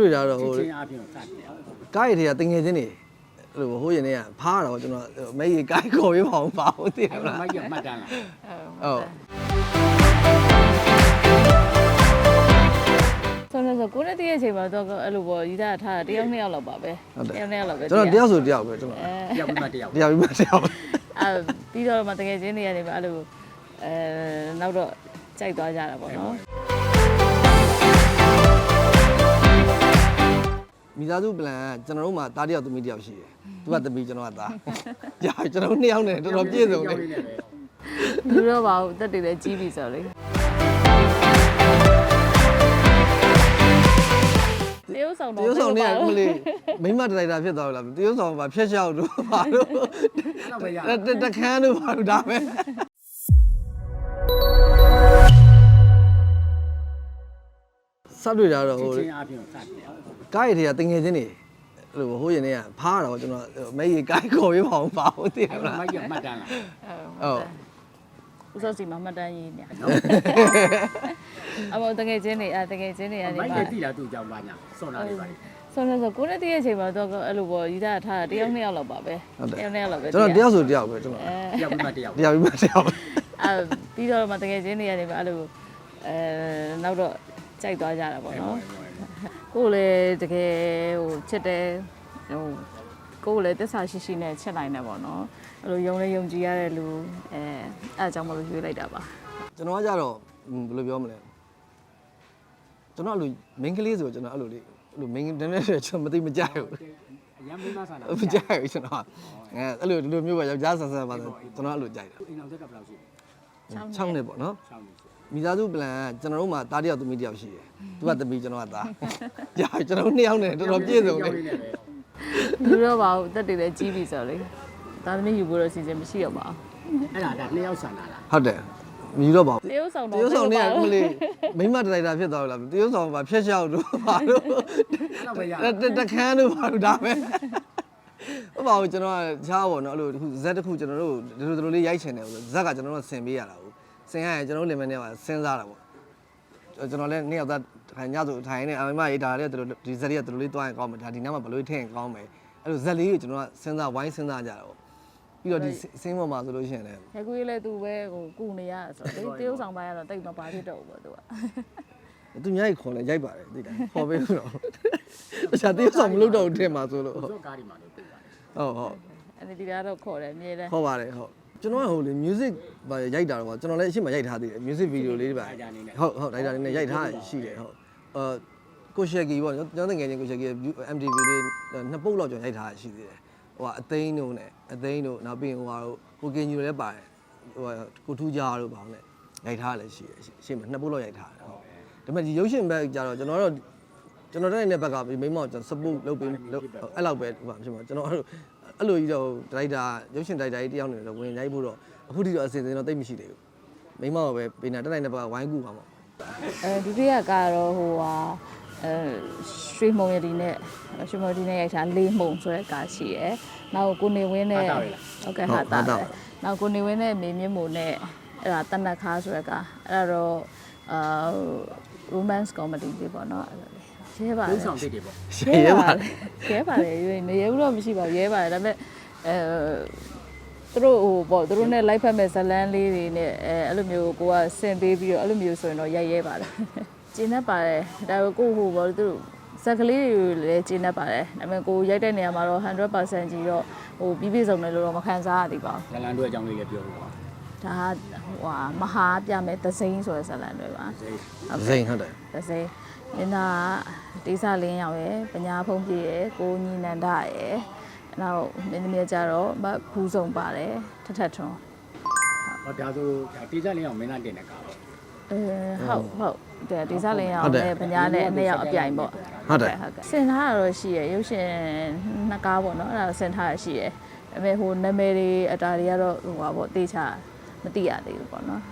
တွေ့တာတော့ဟိုချင်းအားဖြင့်စတယ်ကားရည်တွေကတငယ်ချင်းတွေအဲ့လိုဟိုရင်တွေကဖားတော့ကျွန်တော်မဲရီကားခေါ်ရေးမအောင်ပါဘူးသိရအဲ့မဒါလားမိုက်ရမှတ်တမ်းလားဟုတ်ဆိုတော့ဆိုကိုနဲ့တည့်ရဲ့အချိန်မှာတော့အဲ့လိုပေါ့ရီးသားထားတာတယောက်နှစ်ယောက်လောက်ပါပဲဟုတ်တယ်တယောက်နှစ်ယောက်လောက်ပဲကျွန်တော်တယောက်ဆိုတယောက်ပဲကျွန်တော်အဲရောက်ပြီးမှတယောက်တယောက်ပြီးမှတယောက်အဲပြီးတော့မှတကယ်ချင်းနေရတယ်ပါအဲ့လိုအဲနောက်တော့ကြိုက်သွားကြတာပေါ့နော် မိသားစု plan ကကျွန်တော်တို့မှာတားတယောက်သမီးတယောက်ရှိတယ်သူကသမီးကျွန်တော်ကသားကြာကျွန်တော်တို့နှစ်ယောက်နဲ့တော်တော်ပြည့်စုံတယ်လူတော့ပါဘူးတက်တွေလည်းကြီးပြီဆိုတော့လေတရုတ်ဆောင်တတော့ရုပ်ဆောင်တွေကမလေးမိမဒရိုက်တာဖြစ်သွားပြီလားတရုပ်ဆောင်ကဘာဖြက်ရှောက်တို့ဘာလို့ အဲ့တော့ပဲရတတတခန်းတို့ဘာလို့ဒါပဲ စတွေ့တာတော့ဟိုချင်းအားဖြင့်စတယ်ကားရည်တွေကတငယ်ချင်းတွေအဲ့လိုဟိုရင်တွေကဖားတော့ကျွန်တော်မဲရီကားခေါ်ရေးမအောင်ပါဘူးသိရအဲ့မဒါလားမိုက်ရမှတ်တမ်းလားဟုတ်ဦးစောစီမမှတ်တမ်းရေးနေအမောတကယ်ချင်းနေအဲတကယ်ချင်းနေရနေမိုက်ပါရတိလာသူ့ကြောင့်ပါညာစောနာလေးပါလေဆိုတော့ဆိုကိုနဲ့တည့်ရဲ့အချိန်မှာတော့အဲ့လိုပေါ့ရီးသားထားတာတယောက်နှစ်ယောက်လောက်ပါပဲဟုတ်တယ်တယောက်နှစ်ယောက်လောက်ပဲကျွန်တော်တယောက်ဆိုတယောက်ပဲကျွန်တော်အဲရောက်ပြီးမှတယောက်တယောက်ပြီးမှတယောက်အဲပြီးတော့မှတကယ်ချင်းနေရတယ်ပါအဲ့လိုအဲနောက်တော့ ကြိုက်သွားကြတာပေါ့နော်ကိုယ်လည်းတကယ်ဟိုချစ်တယ်ဟိုကိုယ်လည်းတစ္ဆာရှိရှိနဲ့ချစ်နိုင်တယ်ပေါ့နော်အဲ့လိုယုံလဲယုံကြည်ရတဲ့လူအဲအဲ့အကြောင်းမလို့ရွေးလိုက်တာပါကျွန်တော်ကကြတော့ဘယ်လိုပြောမလဲကျွန်တော်အဲ့လိုမင်းကလေးဆိုကျွန်တော်အဲ့လိုလေးအဲ့လိုမင်းနည်းနည်းကျွန်တော်မသိမကြိုက်ဘူးအရင်မိမဆန္ဒမကြိုက်ဘူးကျွန်တော်အဲအဲ့လိုဒီလိုမျိုးပဲယောက်ျားဆန်ဆန်ပါဆိုကျွန်တော်အဲ့လိုကြိုက်တယ်အိမ်အောင်သက်ကဘယ်လောက်ရှိလဲ 6နှစ်ပေါ့နော် 6နှစ်ရှိ မိသားစုပလန်ကကျွန်တော်တို့မှာတားတယောက်သမီးတယောက်ရှိတယ်သူကသမီးကျွန်တော်ကသားကြာကျွန်တော်တို့နှစ်ယောက်နဲ့တော်တော်ပြည့်စုံတယ် လူတော့ပါဘူးတက်တွေလည်းကြီးပြီဆိုတော့လေဒါသမီးယူဖို့တော့စီစဉ်မရှိတော့ပါဘူး အဲ့ဒါဒါနှစ်ယောက်ဆန္ဒလား ဟုတ်တယ်မြည်တော့ပါဘူး တရုပ်ဆောင် တ တော့ ရုပ်ဆောင်เนี่ย မ မ ဟုတ်ပါဘူး လေးမိမဒရိုက်တာဖြစ်သွားလို့လားတရုပ်ဆောင်ကဖျက်လျှောက်တို့ပါတို့ အဲ့တော့ပဲရ တတခန်းတို့ပါတို့ဒါပဲ ဟုတ်ပါဘူးကျွန်တော်ကချားပေါ့နော်အဲ့လိုတစ်ခုဇက်တစ်ခုကျွန်တော်တို့ဒီလိုဒီလိုလေးရိုက်ချင်တယ်ဆိုဇက်ကကျွန်တော်တို့ဆင်ပေးရတာဟုတ်ဆင်ရရင်ကျွန်တော်တို့လင်မနဲ့ကစဉ်းစားတာပေါ့ကျွန်တော်လည်းနေ့ရောက်သားထိုင်ညဆိုထိုင်နေအမမရေးဒါလည်းဒီလိုဒီဇက်တွေကဒီလိုလေးတွားရင်ကောင်းမယ်ဒါဒီနားမှာဘယ်လိုထည့်ရင်ကောင်းမယ်အဲ့လိုဇက်လေးကိုကျွန်တော်ကစဉ်းစားဝိုင်းစဉ်းစားကြတာပေါ့ပြီးတော့ဒီစင်းပေါ်မှာဆိုလို့ရှိရင်လည်းရကူရေးလဲသူပဲဟိုကုနေရဆိုတော့တရုပ်ဆောင်ပိုင်းကတော့တိတ်မပါဖြစ်တော့ဘူးပေါ့သူက သူများကြီးခေါ်လဲရိုက်ပါတယ်သိတယ်ခေါ်ပေးလို့တော့တခြားတရုပ်ဆောင်မလုပ်တော့ဘူးထင်မှာဆိုလို့ဟုတ်ဇော့ကားဒီမှာလို့ပြောပါတယ်ဟုတ်ဟုတ်အဲ့ဒီဒီကတော့ခေါ်တယ်အမြဲတမ်းခေါ်ပါတယ်ဟုတ်ကျွန်တော်ကဟိုလေ music ဘာရိုက်တာတော့ကျွန်တော်လည်းအရှိမရိုက်ထားသေးတယ် music video လေးတွေပါဟုတ်ဟုတ်ဒါဒါလေးနဲ့ရိုက်ထားရှိတယ်ဟုတ်အာကိုရှယ်ကီပေါ့ကျွန်တော်ငယ်ချင်းကိုရှယ်ကီ MTV လေးနှစ်ပုတ်လောက်ကျွန်တော်ရိုက်ထားရှိသေးတယ်ဟိုကအသိန်းတို့နဲ့အသိန်းတို့နောက်ပြီးဟိုဟာကိုကင်ယူလည်းပါတယ်ဟိုကိုထူးကြားတို့ဘာလို့လဲရိုက်ထားလည်းရှိတယ်ရှေ့မှာနှစ်ပုတ်လောက်ရိုက်ထားတယ်ဟုတ် ဒါပေမဲ့ဒီရုပ်ရှင်ဘက်ကျတော့ကျွန်တော်တို့ကျွန်တော်တို့နေတဲ့ဘက်ကမိမောကျွန်တော် support လုပ်ပေးလုပ်အဲ့လောက်ပဲဟိုဖြစ်မှာကျွန်တော်အဲ့လိုအဲ့လိုကြီးတော့ဒရိုက်တာရုပ်ရှင်ဒရိုက်တာကြီးတယောက်နေတော့ဝင်ရိုက်ဖို့တော့အခုထိတော့အစီအစဉ်တော့တိတ်မရှိသေးဘူးမိမောပဲပေးနေတက်နိုင်တဲ့ဘက်ကဝိုင်းကူပါမှာအဲဒုတိယကတော့ဟိုဟာအဲရွှေမုံရည်နဲ့ရွှေမုံရည်နဲ့ရိုက်ထားလေးမုံဆိုတဲ့ကားရှိရယ်နောက်ကိုနေဝင်းနဲ့ဟုတ်ကဲ့ဟာတာပဲနောက်ကိုနေဝင်းနဲ့မေမြင့်မို့နဲ့အဲ့ဒါတနက်ခါဆိုတဲ့ကားအဲ့ဒါတော့အာ romance comedy လေးပေါ့နော်ရဲပါလုံးလေဆောင်တိတ်တွေပေါ့ရှယ်ရပါလေရဲပါတယ်ရွေးနေရဲဘူးတော့မရှိပါဘူးရဲပါတယ်ဒါပေမဲ့အဲသူတို့ဟိုပေါ့သူတို့နဲ့လိုက်ဖက်မဲ့ဇလန်းလေးတွေနဲ့အဲအဲ့လိုမျိုးကိုကဆင်ပေးပြီးတော့အဲ့လိုမျိုးဆိုရင်တော့ရိုက်ရဲပါတယ်ကျင်းတတ်ပါတယ်ဒါပေမဲ့ကိုဟိုပေါ့သူတို့ဇက်ကလေးတွေလည်းကျင်းတတ်ပါတယ်ဒါပေမဲ့ကိုရိုက်တဲ့နေရာမှာတော့100%ကြီးတော့ဟိုပြီးပြည့်စုံတယ်လို့တော့မခံစားရသေးပါဘူးဇလန်တို့အကြောင်းလေးလည်းပြောလို့ပါ ဒါကဟိုဟာမဟာပြမဲ့သစိမ့်ဆိုတဲ့ဇလန်းတွေပါစိတ်ဇိန်ဟုတ်တယ်သစိမ့်မင်းသားတိဆလင်းရောက်ရယ်ပညာဖုံးပြည့်ရယ်ကိုညီနန္ဒရယ်နောက်မင်းသမီးကြတော့မဖူးစုံပါတယ်ထထထွန်းဟောဒါဆိုဒါတေးစားလင်းအောင်မင်းသားတင်တဲ့ကားပေါ့အဲဟုတ်ဟုတ်ဒါတိဆလင်းရောက်နဲ့ပညာနဲ့အနှစ်ယောက်အပြိုင်ပေါ့ဟုတ်တယ်ဟုတ်ကဲ့စင်ထားတာတော့ရှိရယ်ရုပ်ရှင်နှစ်ကားပေါ့နော်အဲ့ဒါစင်ထားရရှိရယ်ဒါပေမဲ့ဟိုနာမည်တွေအတားတွေကတော့ဟိုပါပေါ့တေချာ မသိရသေးဘူးပေါ့နော်